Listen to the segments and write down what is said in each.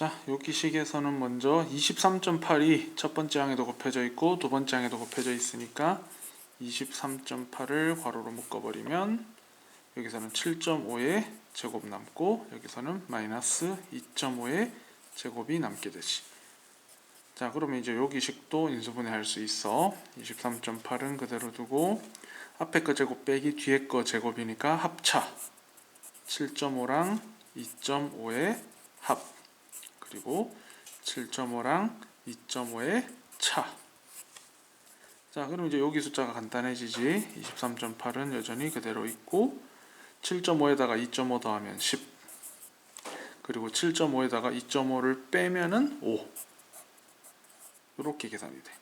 자, 여기 식에서는 먼저 23.8이 첫 번째 항에도 곱해져 있고 두 번째 항에도 곱해져 있으니까 23.8을 괄호로 묶어버리면 여기서는 7.5의 제곱 남고 여기서는 마이너스 2.5의 제곱이 남게 되지. 자, 그러면 이제 여기 식도 인수분해할 수 있어. 23.8은 그대로 두고 앞에 거 제곱 빼기 뒤에 거 제곱이니까 합차 7.5랑 2.5의 합 그리고 7.5랑 2.5의 차. 자, 그럼 이제 여기 숫자가 간단해지지. 23.8은 여전히 그대로 있고 7.5에다가 2.5 더하면 10. 그리고 7.5에다가 2.5를 빼면은 5. 이렇게 계산이 돼.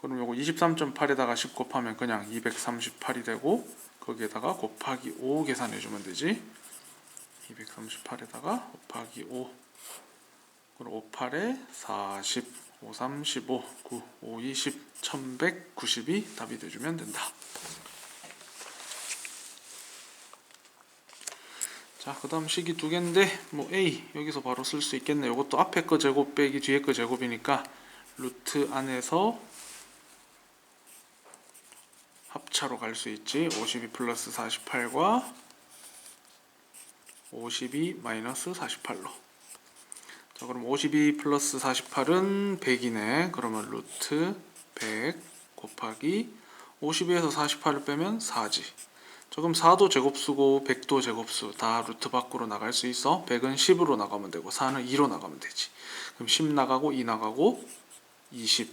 그럼 요거 23.8에다가 10 곱하면 그냥 238이 되고 거기에다가 곱하기 5 계산해 주면 되지. 238에다가 곱하기 5. 그럼 5, 8에 40, 5, 3, 15, 9, 5, 20, 1190이 답이 돼주면 된다. 자, 그 다음 식이 두 개인데, 뭐 A 여기서 바로 쓸 수 있겠네. 이것도 앞에 거 제곱 빼기 뒤에 거 제곱이니까 루트 안에서 합차로 갈 수 있지. 52 플러스 48과 52 마이너스 48로. 자, 그럼 52 플러스 48은 100이네. 그러면 루트 100 곱하기 52에서 48을 빼면 4지. 조금 4도 제곱수고 100도 제곱수 다 루트 밖으로 나갈 수 있어. 100은 10으로 나가면 되고 4는 2로 나가면 되지. 그럼 10 나가고 2 나가고 20.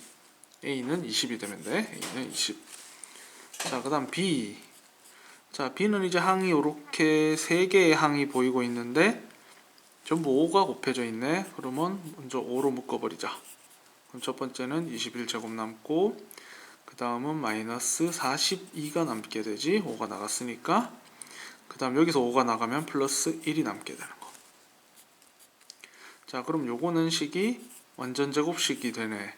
A는 20이 되면 돼. A는 20. 자, 그 다음 B. 자, B는 이제 항이 이렇게 세 개의 항이 보이고 있는데 전부 5가 곱해져 있네. 그러면 먼저 5로 묶어버리자. 그럼 첫 번째는 21제곱 남고 그 다음은 마이너스 42가 남게 되지. 5가 나갔으니까. 그 다음 여기서 5가 나가면 플러스 1이 남게 되는 거. 자, 그럼 요거는 식이 완전 제곱식이 되네.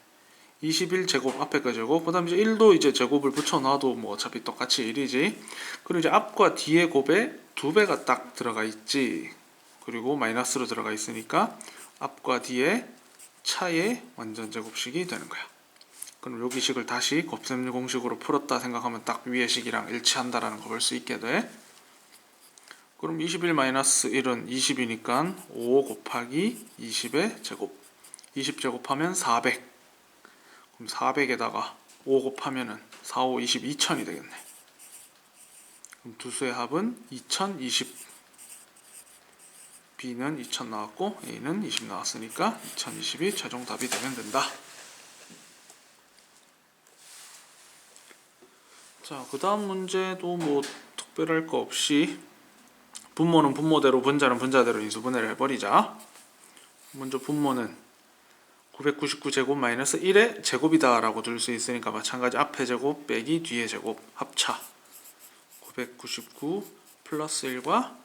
21제곱 앞에 거 제곱. 그 다음 이제 1도 이제 제곱을 붙여놔도 뭐 어차피 똑같이 1이지. 그리고 이제 앞과 뒤에 곱에 두 배가 딱 들어가 있지. 그리고 마이너스로 들어가 있으니까 앞과 뒤에 차의 완전 제곱식이 되는 거야. 그럼 여기 식을 다시 곱셈 공식으로 풀었다 생각하면 딱 위의 식이랑 일치한다라는 거 볼 수 있게 돼. 그럼 21 마이너스 1은 20이니까 5 곱하기 20의 제곱. 20 제곱하면 400. 그럼 400에다가 5 곱하면은 4, 5, 20, 2000이 되겠네. 그럼 두 수의 합은 2020. B는 2000 나왔고 A는 20 나왔으니까 2020이 최종 답이 되면 된다. 자, 그 다음 문제도 뭐 특별할 거 없이 분모는 분모대로 분자는 분자대로 인수분해를 해버리자. 먼저 분모는 999제곱 마이너스 1의 제곱이다 라고 둘수 있으니까 마찬가지 앞에 제곱 빼기 뒤에 제곱 합차 999 플러스 1과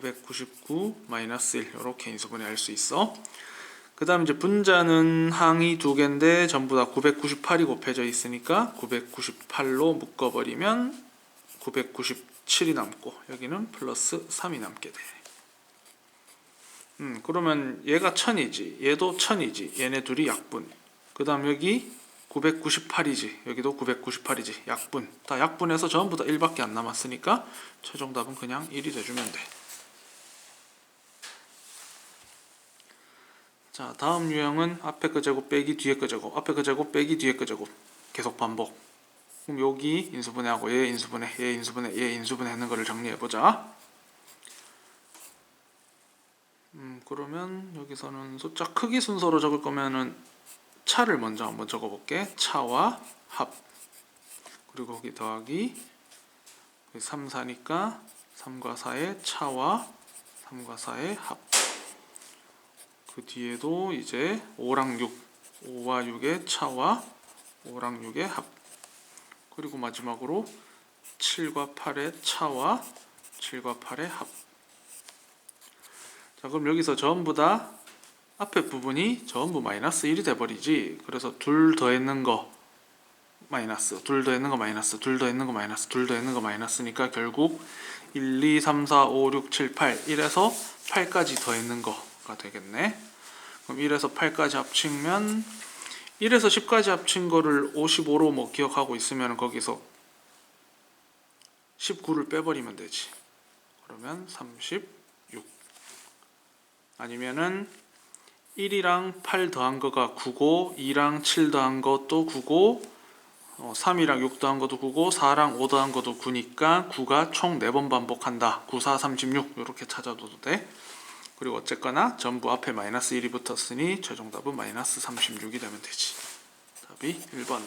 999 마이너스 1 이렇게 인수분해 할 수 있어. 그 다음 이제 분자는 항이 두 개인데 전부 다 998이 곱해져 있으니까 998로 묶어버리면 997이 남고 여기는 플러스 3이 남게 돼. 음, 그러면 얘가 1000이지. 얘도 1000이지. 얘네 둘이 약분. 그 다음 여기 998이지. 여기도 998이지. 약분. 다 약분해서 전부 다 1밖에 안 남았으니까 최종 답은 그냥 1이 돼주면 돼. 자, 다음 유형은 앞에 거 제곱 빼기 뒤에 거 제곱. 앞에 거 제곱 빼기 뒤에 거 제곱. 계속 반복. 그럼 여기 인수분해하고 얘 인수분해, 얘 인수분해, 얘 인수분해 하는 거를 정리해보자. 음, 그러면 여기서는 숫자 크기 순서로 적을 거면은 차를 먼저 한번 적어볼게. 차와 합. 그리고 거기 더하기 3, 4니까 3과 4의 차와 3과 4의 합. 그 뒤에도 이제 5랑 6, 5와 6의 차와 5랑 6의 합. 그리고 마지막으로 7과 8의 차와 7과 8의 합. 자, 그럼 여기서 전부 다 앞에 부분이 전부 마이너스 1이 돼버리지. 그래서 둘 더했는 거 마이너스, 둘 더했는 거 마이너스, 둘 더했는 거 마이너스, 둘 더했는 거 마이너스니까 결국 1, 2, 3, 4, 5, 6, 7, 8 1에서 8까지 더했는 거 가 되겠네. 그럼 1에서 8까지 합치면 1에서 10까지 합친 거를 55로 뭐 기억하고 있으면 거기서 19를 빼버리면 되지. 그러면 36. 아니면은 1이랑 8 더한 거가 9고 2랑 7 더한 것도 9고 어, 3이랑 6 더한 것도 9고 4랑 5 더한 것도 9니까 9가 총 4번 반복한다. 9, 4, 36 이렇게 찾아둬도 돼. 그리고 어쨌거나 전부 앞에 마이너스 1이 붙었으니 최종 답은 마이너스 36이 되면 되지. 답이 1번.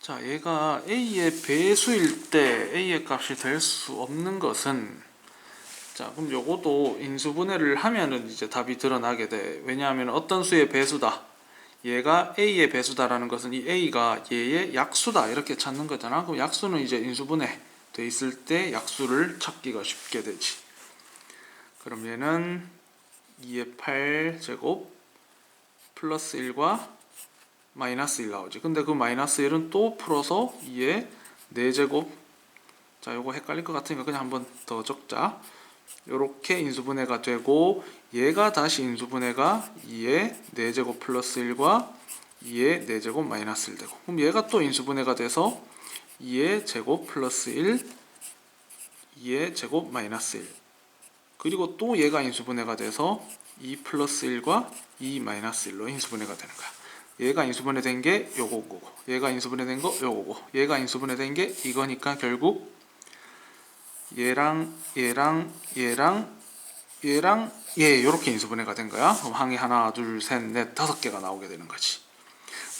자, 얘가 a의 배수일 때 a의 값이 될 수 없는 것은 자, 그럼 요것도 인수분해를 하면은 이제 답이 드러나게 돼. 왜냐하면 어떤 수의 배수다. 얘가 a의 배수다라는 것은 이 a가 얘의 약수다 이렇게 찾는 거잖아. 그럼 약수는 이제 인수분해 돼 있을 때 약수를 찾기가 쉽게 되지. 그럼 얘는 2의 8 제곱 플러스 1과 마이너스 1 나오지. 근데 그 마이너스 1은 또 풀어서 2의 4제곱 자, 요거 헷갈릴 것 같으니까 그냥 한번 더 적자. 요렇게 인수분해가 되고 얘가 다시 인수분해가 2의 4제곱 플러스 1과 2의 4제곱 마이너스 1 되고 그럼 얘가 또 인수분해가 돼서 2의 제곱 플러스 1 2의 제곱 마이너스 1 그리고 또 얘가 인수분해가 돼서 2 플러스 1과 2 마이너스 1로 인수분해가 되는 거야 얘가 인수분해 된 게 요거고 얘가 인수분해 된 거 요거고 얘가 인수분해 된 게 이거니까 결국 얘랑 얘랑 얘랑 얘랑 얘 요렇게 인수분해가 된 거야. 그럼 항이 하나, 둘, 셋, 넷, 다섯 개가 나오게 되는 거지.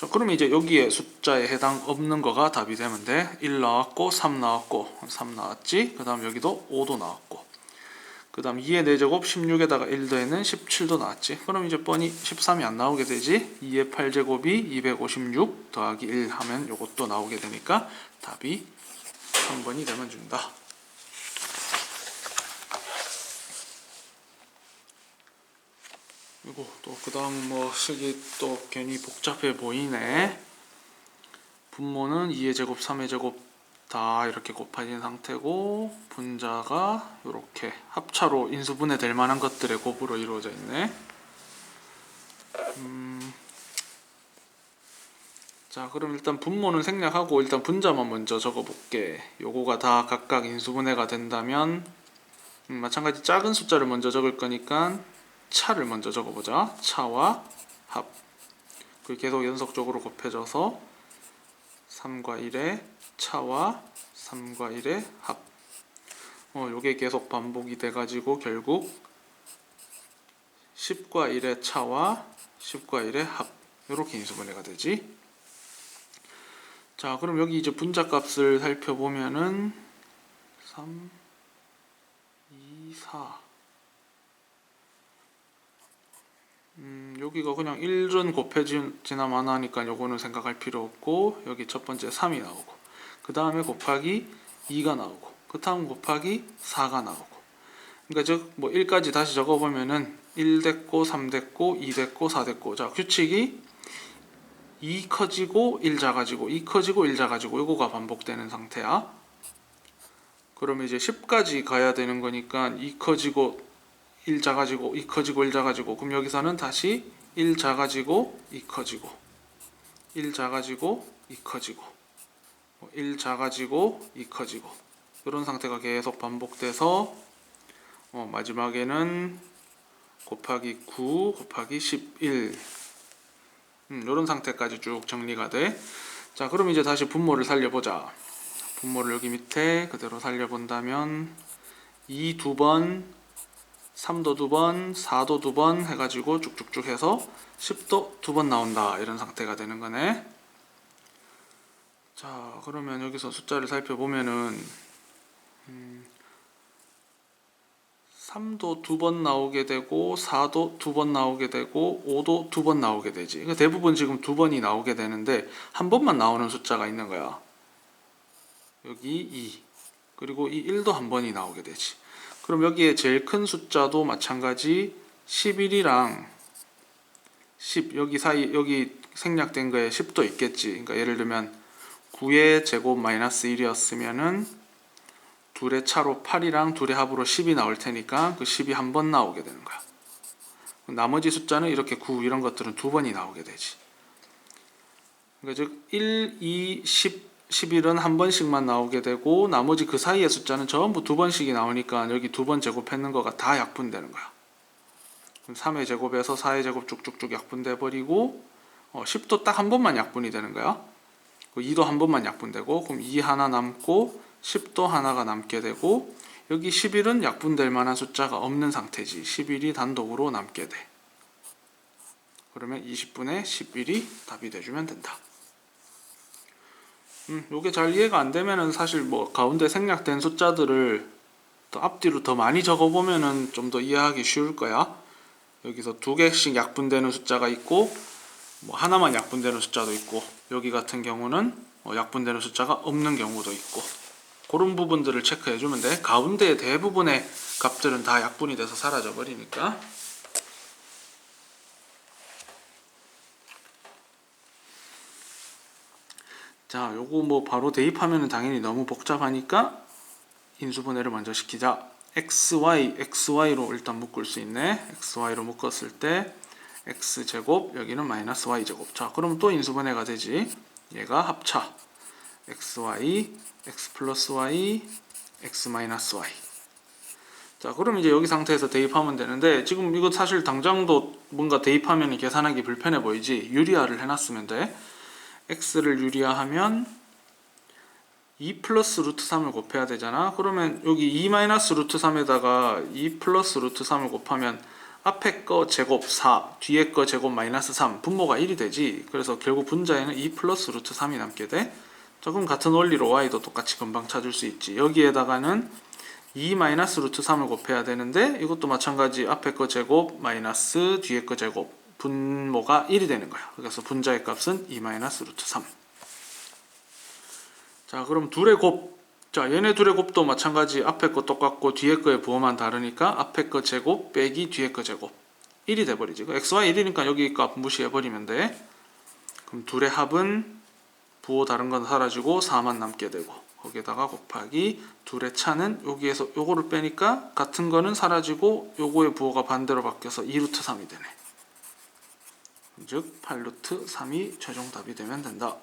자, 그러면 이제 여기에 숫자에 해당 없는 거가 답이 돼. 1 나왔고 3 나왔고 3 나왔지. 그 다음 여기도 5도 나왔고. 그 다음 2의 4제곱 16에다가 1 더에는 17도 나왔지. 그럼 이제 뻔히 13이 안 나오게 되지. 2의 8제곱이 256 더하기 1 하면 요것도 나오게 되니까 답이 3번이 되면 준다. 이거 또 그 다음 뭐 쓰기 또 괜히 복잡해 보이네. 분모는 2의 제곱, 3의 제곱 다 이렇게 곱해진 상태고 분자가 이렇게 합차로 인수분해 될 만한 것들의 곱으로 이루어져 있네. 음, 자 그럼 일단 분모는 생략하고 일단 분자만 먼저 적어볼게. 요거가 다 각각 인수분해가 된다면 음, 마찬가지 작은 숫자를 먼저 적을 거니까 차를 먼저 적어보자. 차와 합. 그 계속 연속적으로 곱해져서 3과 1의 차와 3과 1의 합. 어, 요게 계속 반복이 돼가지고 결국 10과 1의 차와 10과 1의 합. 이렇게 인수분해가 되지. 자, 그럼 여기 이제 분자 값을 살펴보면은 3, 2, 4. 음, 여기가 그냥 1은 곱해지나만 하니까 요거는 생각할 필요 없고 여기 첫 번째 3이 나오고 그 다음에 곱하기 2가 나오고 그 다음 곱하기 4가 나오고. 그러니까 즉 뭐 1까지 다시 적어보면은 1 됐고 3 됐고 2 됐고 4 됐고. 자 규칙이 2 커지고 1 작아지고 2 커지고 1 작아지고 요거가 반복되는 상태야. 그러면 이제 10까지 가야 되는 거니까 2 커지고 1 작아지고 2 커지고 1 작아지고 그럼 여기서는 다시 1 작아지고 2 커지고 1 작아지고 2 커지고 1 작아지고 2 커지고 이런 상태가 계속 반복돼서 어, 마지막에는 곱하기 9 곱하기 11 음, 이런 상태까지 쭉 정리가 돼. 자, 그럼 이제 다시 분모를 살려보자. 분모를 여기 밑에 그대로 살려본다면 2 두 번, 3도 두 번, 4도 두 번 해가지고 쭉쭉쭉 해서 10도 두 번 나온다 이런 상태가 되는 거네. 자 그러면 여기서 숫자를 살펴보면은 음, 3도 두 번 나오게 되고 4도 두 번 나오게 되고 5도 두 번 나오게 되지. 그러니까 대부분 지금 두 번이 나오게 되는데 한 번만 나오는 숫자가 있는 거야. 여기 2 그리고 이 1도 한 번이 나오게 되지. 그럼 여기에 제일 큰 숫자도 마찬가지 11이랑 10 여기 사이 여기 생략된 거에 10도 있겠지. 그러니까 예를 들면 9의 제곱 마이너스 1이었으면은 둘의 차로 8이랑 둘의 합으로 10이 나올 테니까 그 10이 한 번 나오게 되는 거야. 나머지 숫자는 이렇게 9 이런 것들은 두 번이 나오게 되지. 그러니까 즉 1, 2, 10, 11은 한 번씩만 나오게 되고 나머지 그 사이의 숫자는 전부 두 번씩이 나오니까 여기 두 번 제곱했는 거가 다 약분되는 거야. 그럼 3의 제곱에서 4의 제곱 쭉쭉쭉 약분돼 버리고 어, 10도 딱 한 번만 약분이 되는 거야. 2도 한 번만 약분되고 그럼 2 하나 남고 10도 하나가 남게 되고 여기 11은 약분될 만한 숫자가 없는 상태지. 11이 단독으로 남게 돼. 그러면 20분의 11이 답이 돼주면 된다. 음, 요게 잘 이해가 안 되면은 사실 뭐 가운데 생략된 숫자들을 또 앞뒤로 더 많이 적어보면은 좀 더 이해하기 쉬울 거야. 여기서 두 개씩 약분되는 숫자가 있고 뭐 하나만 약분되는 숫자도 있고 여기 같은 경우는 어, 약분되는 숫자가 없는 경우도 있고 그런 부분들을 체크해 주면 돼. 가운데 대부분의 값들은 다 약분이 돼서 사라져 버리니까. 자, 요거 뭐 바로 대입하면은 당연히 너무 복잡하니까 인수분해를 먼저 시키자. xy, xy로 일단 묶을 수 있네. xy로 묶었을 때 x 제곱 여기는 마이너스 y 제곱. 자, 그럼 또 인수분해가 되지. 얘가 합차. xy, x 플러스 y, x 마이너스 y. 자, 그럼 이제 여기 상태에서 대입하면 되는데 지금 이거 사실 당장도 뭔가 대입하면 계산하기 불편해 보이지. 유리화를 해놨으면 돼. X를 유리화하면 2 플러스 루트 3을 곱해야 되잖아. 그러면 여기 2 마이너스 루트 3에다가 2 플러스 루트 3을 곱하면 앞에 거 제곱 4, 뒤에 거 제곱 마이너스 3, 분모가 1이 되지. 그래서 결국 분자에는 2 플러스 루트 3이 남게 돼. 조금 같은 원리로 y도 똑같이 금방 찾을 수 있지. 여기에다가는 2 마이너스 루트 3을 곱해야 되는데 이것도 마찬가지 앞에 거 제곱 마이너스 뒤에 거 제곱 분모가 1이 되는 거야. 그래서 분자의 값은 2 마이너스 루트 3. 자, 그럼 둘의 곱. 자, 얘네 둘의 곱도 마찬가지 앞에 거 똑같고 뒤에 거의 부호만 다르니까 앞에 거 제곱 빼기 뒤에 거 제곱. 1이 돼 버리지. 그 xy 1이니까 여기 값 무시해 버리면 돼. 그럼 둘의 합은 부호 다른 건 사라지고 4만 남게 되고 거기에다가 곱하기 둘의 차는 여기에서 요거를 빼니까 같은 거는 사라지고 요거의 부호가 반대로 바뀌어서 2루트 3이 되네. 즉 8루트 3이 최종 답이 되면 된다.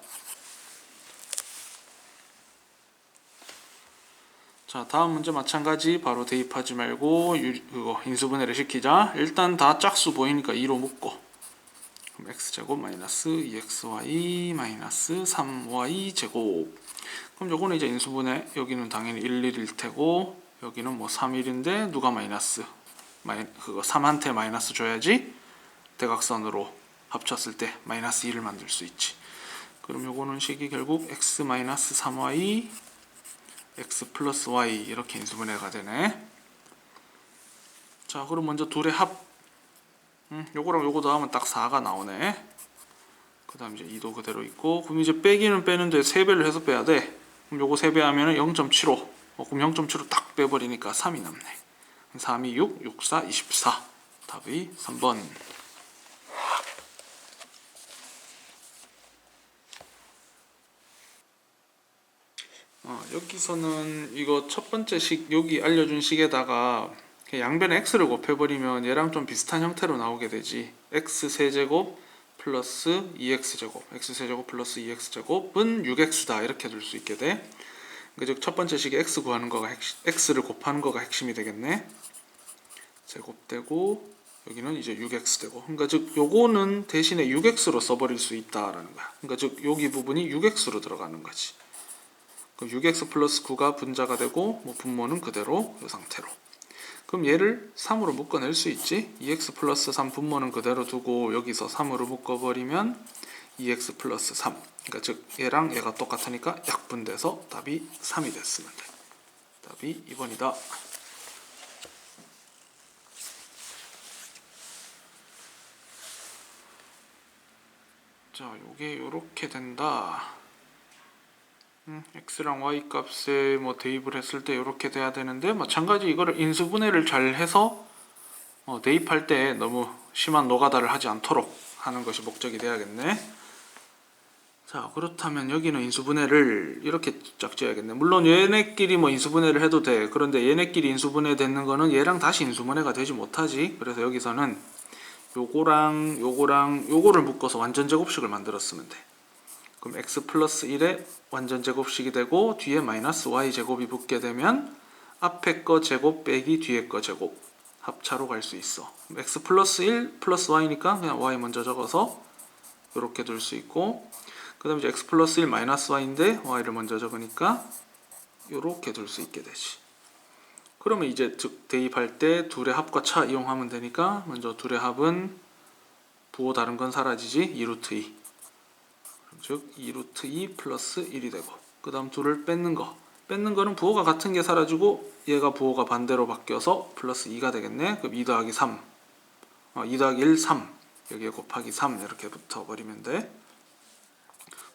자 다음 문제 마찬가지. 바로 대입하지 말고 유, 그거 인수분해를 시키자. 일단 다 짝수 보이니까 2로 묶고 그럼 x제곱 마이너스 2xy 마이너스 3y 제곱. 그럼 요거는 이제 인수분해. 여기는 당연히 1, 1일 테고 여기는 뭐 3, 1인데 누가 마이너스? 마이, 그거 3한테 마이너스 줘야지. 대각선으로 합쳤을 때 마이너스 2를 만들 수 있지 그럼 요거는 식이 결국 x 마이너스 3y x 플러스 y 이렇게 인수분해가 되네 자 그럼 먼저 둘의 합 음, 요거랑 요거 더하면 딱 4가 나오네. 그 다음 이제 2도 그대로 있고, 그럼 이제 빼기는 빼는데 3배를 해서 빼야 돼. 그럼 요거 3배 하면은 0.75. 어, 그럼 0.75 딱 빼버리니까 3이 남네. 3이 6, 6, 4, 24. 답이 3번. 어, 여기서는 이거 첫 번째 식, 여기 알려준 식에다가 양변에 x를 곱해버리면 얘랑 좀 비슷한 형태로 나오게 되지. X 세제곱 플러스 2x제곱. X 세제곱 플러스 2x제곱은 6x다. 이렇게 둘수 있게 돼. 그러니까 즉첫 번째 식에 x 구하는 거가 핵심, x를 곱하는 거가 핵심이 되겠네. 제곱되고 여기는 이제 6x 되고. 그러니까 즉 요거는 대신에 6x로 써버릴 수 있다라는 거야. 그러니까 즉 여기 부분이 6x로 들어가는 거지 그럼 6x 플러스 9가 분자가 되고 뭐 분모는 그대로 이 상태로. 그럼 얘를 3으로 묶어낼 수 있지? 2x 플러스 3 분모는 그대로 두고 여기서 3으로 묶어버리면 2x 플러스 3 그러니까 즉 얘랑 얘가 똑같으니까 약분돼서 답이 3이 됐으면 돼. 답이 2번이다. 자 요게 요렇게 된다 음, x랑 y 값에 뭐 대입을 했을 때 이렇게 돼야 되는데 마찬가지 이거를 인수분해를 잘 해서 어, 대입할 때 너무 심한 노가다를 하지 않도록 하는 것이 목적이 돼야겠네. 자 그렇다면 여기는 인수분해를 이렇게 쫙 지어야겠네. 물론 얘네끼리 뭐 인수분해를 해도 돼. 그런데 얘네끼리 인수분해 되는 거는 얘랑 다시 인수분해가 되지 못하지. 그래서 여기서는 요거랑 요거랑 요거를 묶어서 완전 제곱식을 만들었으면 돼 그럼 x 플러스 1의 완전 제곱식이 되고 뒤에 마이너스 y 제곱이 붙게 되면 앞에 거 제곱 빼기 뒤에 거 제곱 합차로 갈 수 있어. x 플러스 1 플러스 y니까 그냥 y 먼저 적어서 이렇게 둘 수 있고 그 다음에 x 플러스 1 마이너스 y인데 y를 먼저 적으니까 이렇게 둘 수 있게 되지. 그러면 이제 즉 대입할 때 둘의 합과 차 이용하면 되니까 먼저 둘의 합은 부호 다른 건 사라지지? 2루트 2 즉 2루트 2 플러스 1이 되고 그 다음 둘을 뺏는 거. 뺏는 거는 부호가 같은 게 사라지고 얘가 부호가 반대로 바뀌어서 플러스 2가 되겠네. 그럼 2 더하기 3 어, 2 더하기 1 3 여기에 곱하기 3 이렇게 붙어버리면 돼.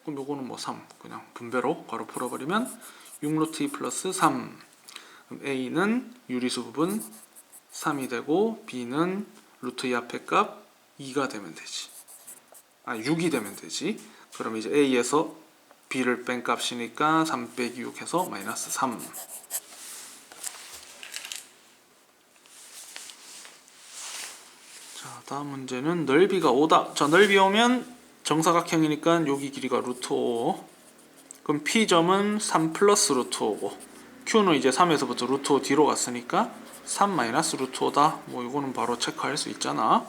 그럼 요거는 뭐 3 그냥 분배로 바로 풀어버리면 6루트 2 플러스 3 그럼 A는 유리수 부분 3이 되고 B는 루트 2 앞에 값 2가 되면 되지. 아 6이 되면 되지 그럼 이제 A에서 B를 뺀 값이니까 3 빼기 6 해서 마이너스 3 자, 다음 문제는 넓이가 5다. 자, 넓이 오면 정사각형이니까 여기 길이가 루트 5. 그럼 P점은 3 플러스 루트 5고 Q는 이제 3에서부터 루트 5 뒤로 갔으니까 3 마이너스 루트 5다. 뭐 이거는 바로 체크할 수 있잖아.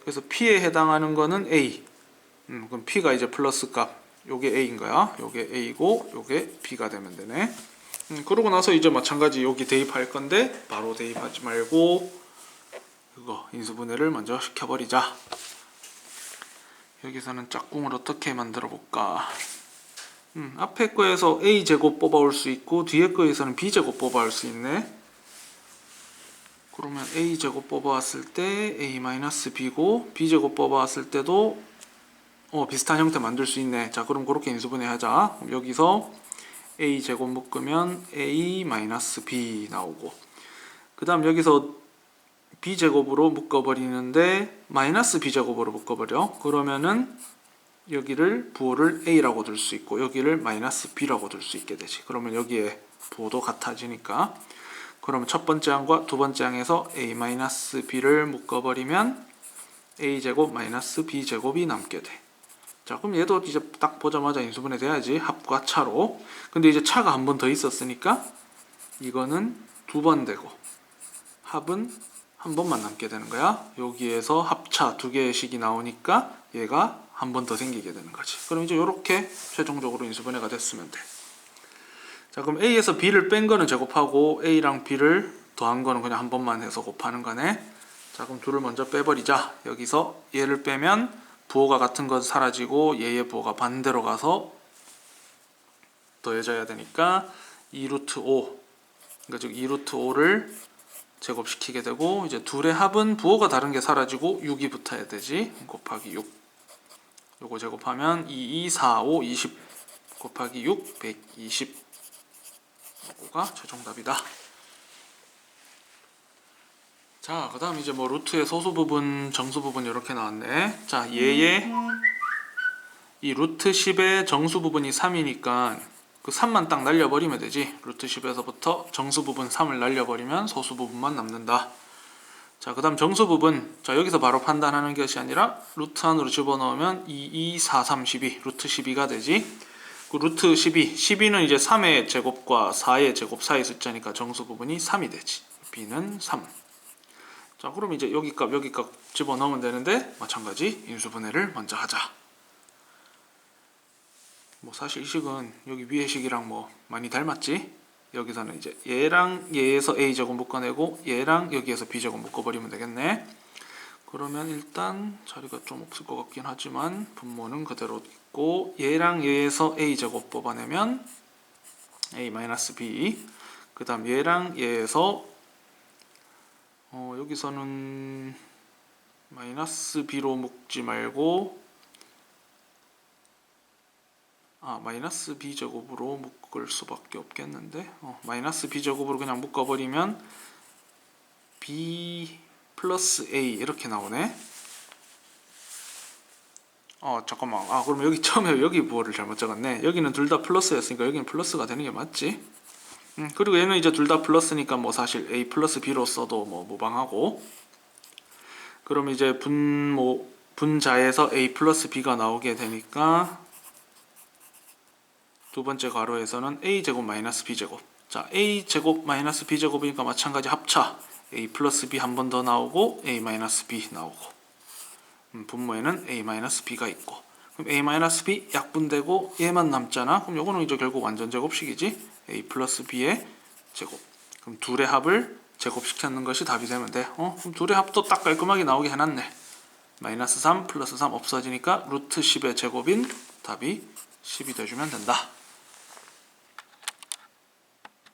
그래서 P에 해당하는 거는 A. 음, 그럼 P가 이제 플러스 값. 요게 A인 거야. 요게 A고 요게 B가 되면 되네. 음, 그러고 나서 이제 마찬가지 여기 대입할 건데 바로 대입하지 말고 그거 인수분해를 먼저 시켜버리자. 여기서는 짝꿍을 어떻게 만들어 볼까? 음, 앞에 거에서 a 제곱 뽑아올 수 있고 뒤에 거에서는 b 제곱 뽑아올 수 있네. 그러면 a 제곱 뽑아왔을 때 a 마이너스 b고 b 제곱 뽑아왔을 때도 어, 비슷한 형태 만들 수 있네. 자, 그럼 그렇게 인수분해 하자. 그럼 여기서 a 제곱 묶으면 a 마이너스 b 나오고 그 다음 여기서 b제곱으로 묶어버리는데 마이너스 b제곱으로 묶어버려 그러면은 여기를 부호를 a라고 둘 수 있고 여기를 마이너스 b라고 둘 수 있게 되지 그러면 여기에 부호도 같아지니까 그러면 첫 번째 항과 두 번째 항에서 a 마이너스 b를 묶어버리면 a제곱 마이너스 b제곱이 남게 돼. 자 그럼 얘도 이제 딱 보자마자 인수분해 돼야지 합과 차로 근데 이제 차가 한 번 더 있었으니까 이거는 두 번 되고 합은 한 번만 남게 되는 거야. 여기에서 합차 두 개의 식이 나오니까 얘가 한 번 더 생기게 되는 거지. 그럼 이제 이렇게 최종적으로 인수분해가 됐으면 돼. 자, 그럼 A에서 B를 뺀 거는 제곱하고 A랑 B를 더한 거는 그냥 한 번만 해서 곱하는 거네. 자, 그럼 둘을 먼저 빼버리자. 여기서 얘를 빼면 부호가 같은 건 사라지고 얘의 부호가 반대로 가서 더해져야 되니까 2루트 5. 그러니까 즉 2루트 5를 제곱시키게 되고 이제 둘의 합은 부호가 다른 게 사라지고 6이 붙어야 되지. 곱하기 6 요거 제곱하면 2, 2, 4, 5, 20 곱하기 6, 120 요거가 최종답이다 자, 그 다음 이제 뭐 루트의 소수 부분, 정수 부분 이렇게 나왔네. 자, 얘의 이 루트 10의 정수 부분이 3이니까 그 3만 딱 날려버리면 되지. 루트 10에서부터 정수 부분 3을 날려버리면 소수 부분만 남는다. 자 그 다음 정수 부분. 자 여기서 바로 판단하는 것이 아니라 루트 안으로 집어넣으면 2, 2, 4, 3, 12 루트 12가 되지. 그 루트 12 12는 이제 3의 제곱과 4의 제곱 사이 숫자니까 정수 부분이 3이 되지. B는 3 자 그럼 이제 여기 값 여기 값 집어넣으면 되는데 마찬가지 인수분해를 먼저 하자 뭐 사실 이 식은 여기 위의 식이랑 뭐 많이 닮았지? 여기서는 이제 얘랑 얘에서 a 제곱 묶어내고 얘랑 여기에서 b 제곱 묶어버리면 되겠네. 그러면 일단 자리가 좀 없을 것 같긴 하지만 분모는 그대로 있고 얘랑 얘에서 a 제곱 뽑아내면 a 마이너스 b 그 다음 얘랑 얘에서 어 여기서는 마이너스 b로 묶지 말고 아 마이너스 b 제곱으로 묶을 수밖에 없겠는데? 어, 마이너스 b 제곱으로 그냥 묶어버리면 b 플러스 a 이렇게 나오네. 어 잠깐만. 아 그럼 여기 처음에 여기 부호를 잘못 적었네. 여기는 둘 다 플러스였으니까 여기는 플러스가 되는 게 맞지 음, 그리고 얘는 이제 둘 다 플러스니까 뭐 사실 a 플러스 b로 써도 뭐 무방하고. 그럼 이제 분모 분자에서 a 플러스 b가 나오게 되니까 두 번째 가로에서는 a 제곱 마이너스 b 제곱. 자 a 제곱 마이너스 b 제곱이니까 마찬가지 합차. A 플러스 b 한 번 더 나오고 a 마이너스 b 나오고. 음, 분모에는 a-b가 있고. 그럼 a-b 약분되고 얘만 남잖아? 그럼 요거는 이제 결국 완전 제곱식이지 a 플러스 b의 제곱. 그럼 둘의 합을 제곱시켰는 것이 답이 돼. 어? 그럼 둘의 합도 딱 깔끔하게 나오게 해놨네. 마이너스 3 플러스 3 없어지니까 루트 10의 제곱인 답이 10이 돼주면 된다